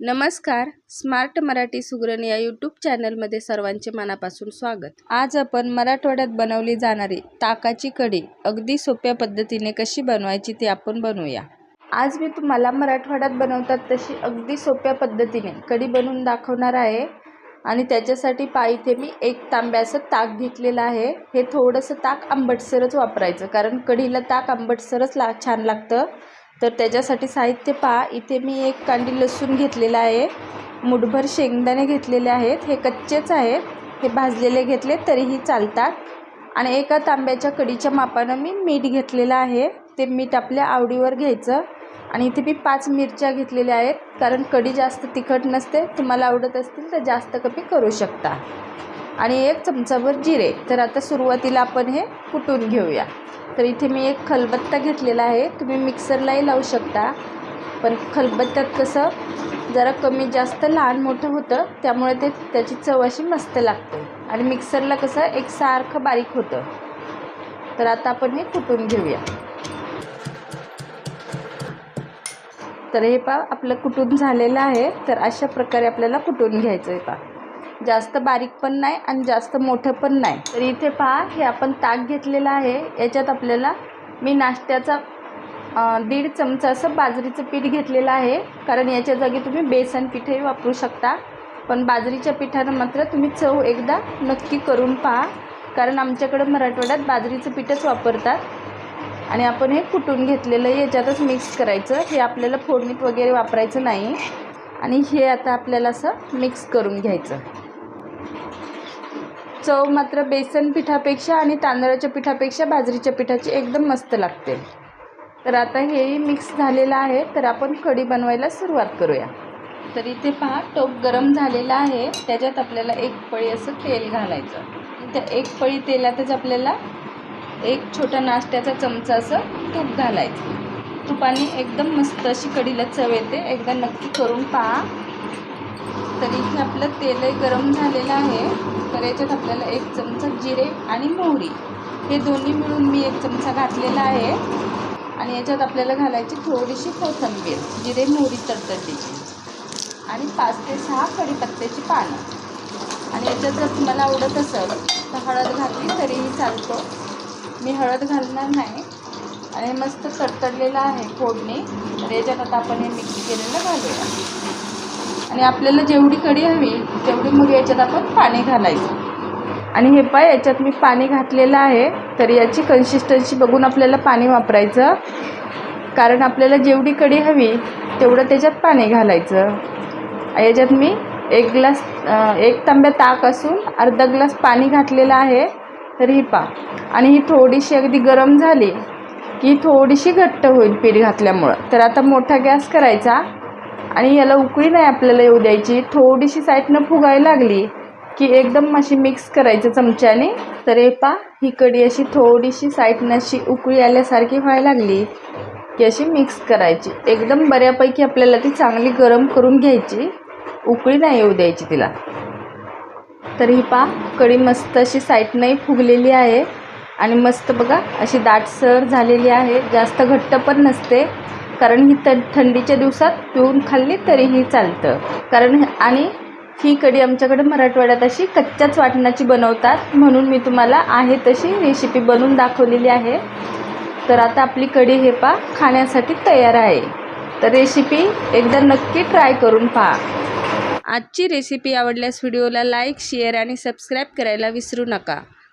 नमस्कार. स्मार्ट मराठी सुगरण या यूट्यूब चॅनलमध्ये सर्वांचे मनापासून स्वागत. आज आपण मराठवाड्यात बनवली जाणारी ताकाची कढी अगदी सोप्या पद्धतीने कशी बनवायची ते आपण बनवूया. आज मी तुम्हाला मराठवाड्यात बनवतात तशी अगदी सोप्या पद्धतीने कढी बनवून दाखवणार आहे. आणि त्याच्यासाठी पा इथे मी एक तांब्याचं ताक घेतलेलं आहे. हे थोडंसं ताक आंबटसरच वापरायचं कारण कढीला ताक आंबटसरच ला छान लागतं. तर त्याच्यासाठी साहित्य पहा. इथे मी एक कांडी लसूण घेतलेला आहे. मुठभर शेंगदाणे घेतलेले आहेत. हे कच्चेच आहेत. हे भाजलेले घेतले तरीही चालतात. आणि एका तांब्याच्या कढीच्या मापानं मी मीठ घेतलेलं आहे. ते मीठ आपल्या आवडीवर घ्यायचं. आणि इथे मी पाच मिरच्या घेतलेल्या आहेत. कारण कढी जास्त तिखट नसते. तुम्हाला आवडत असतील तर जास्त कमी करू शकता. आणि एक चमचाभर जिरे. तर आता सुरुवातीला आपण हे कुटून घेऊया. तर इथे मी एक खलबत्ता घेतलेला आहे. तुम्ही मिक्सरलाही लावू शकता. पण खलबत्त्यात कसं जरा कमी जास्त लहान मोठं होतं त्यामुळे ते त्याची चव अशी मस्त लागते. आणि मिक्सरला कसं एक सारखं बारीक होतं. तर आता आपण हे कुटून घेऊया. तर हे पा आपलं कुटून झालेलं आहे. तर अशा प्रकारे आपल्याला कुटून घ्यायचं आहे पा जास्त बारीक पण नाही आणि जास्त मोठं पण नाही. तर इथे पहा हे आपण ताक घेतलेलं आहे. याच्यात आपल्याला मी नाश्त्याचा दीड चमचा असं बाजरीचं पीठ घेतलेलं आहे. कारण याच्या जागी तुम्ही बेसन पीठही वापरू शकता. पण बाजरीच्या पिठानं मात्र तुम्ही चव एकदा नक्की करून पहा. कारण आमच्याकडं मराठवाड्यात बाजरीचं पीठच वापरतात. आणि आपण हे कुटून घेतलेलं याच्यातच मिक्स करायचं. हे आपल्याला फोडणीत वगैरे वापरायचं नाही. आणि हे आता आपल्याला असं मिक्स करून घ्यायचं. चव मात्र बेसन पिठापेक्षा आणि तांदळाच्या पिठापेक्षा बाजरीच्या पिठाची एकदम मस्त लागते. तर आता हेही मिक्स झालेलं आहे तर आपण कढी बनवायला सुरुवात करूया. तर इथे पहा टोप गरम झालेला आहे. त्याच्यात आपल्याला एक पळी असं तेल घालायचं. त्या एक पळी तेलातच आपल्याला एक छोटा नाश्त्याचा चमचा असं तूप घालायचं. तुपाने एकदम मस्त अशी कढीला चव येते. एकदा नक्की करून पहा. तर इथे आपलं तेलही गरम झालेलं आहे. तर याच्यात आपल्याला एक चमचा जिरे आणि मोहरी हे दोन्ही मिळून मी एक चमचा घातलेला आहे. आणि याच्यात आपल्याला घालायची थोडीशी कोथंबीर जिरे मोहरी तडतडलीची आणि पाच ते सहा कढीपत्त्याची पानं. आणि याच्यात जर तुम्हाला आवडत असेल तर हळद घातली तरीही चालतो. मी हळद घालणार नाही. आणि मस्त तडतडलेलं आहे फोडणी. तर याच्यात आता आपण हे मिक्स केलेलं घालूया. आणि आपल्याला जेवढी कढी हवी तेवढी मग याच्यात आपण पाणी घालायचं. आणि हे पाय याच्यात मी पाणी घातलेलं आहे. तर याची कन्सिस्टन्सी बघून आपल्याला पाणी वापरायचं. कारण आपल्याला जेवढी कढी हवी तेवढं त्याच्यात पाणी घालायचं. याच्यात मी एक ग्लास एक तांब्या ताक असून अर्धा ग्लास पाणी घातलेलं आहे. तर ही पा आणि ही थोडीशी अगदी गरम झाली की थोडीशी घट्ट होईल पीठ घातल्यामुळं. तर आता मोठा गॅस करायचा आणि याला उकळी नाही आपल्याला येऊ द्यायची. थोडीशी साईडनं फुगायला लागली की एकदम अशी मिक्स करायचं चमच्याने. तर हे पा ही कढी अशी थोडीशी साईडनं अशी उकळी आल्यासारखी व्हायला लागली की अशी मिक्स करायची. एकदम बऱ्यापैकी आपल्याला ती चांगली गरम करून घ्यायची. उकळी नाही येऊ द्यायची तिला. तर ही पा कढी मस्त अशी साईडनंही फुगलेली आहे. आणि मस्त बघा अशी दाटसर झालेली आहे. जास्त घट्ट पण नसते. कारण ही त थंडीच्या दिवसात पिऊन खाल्ली तरीही चालतं. कारण आणि ही कढी आमच्याकडे मराठवाड्यात अशी कच्च्याच वाटणाची बनवतात. म्हणून मी तुम्हाला आहे तशी रेसिपी बनवून दाखवलेली आहे. तर आता आपली कढी हे पा खाण्यासाठी तयार आहे. तर रेसिपी एकदा नक्की ट्राय करून पहा. आजची रेसिपी आवडल्यास व्हिडिओला लाईक शेअर आणि सबस्क्राईब करायला विसरू नका.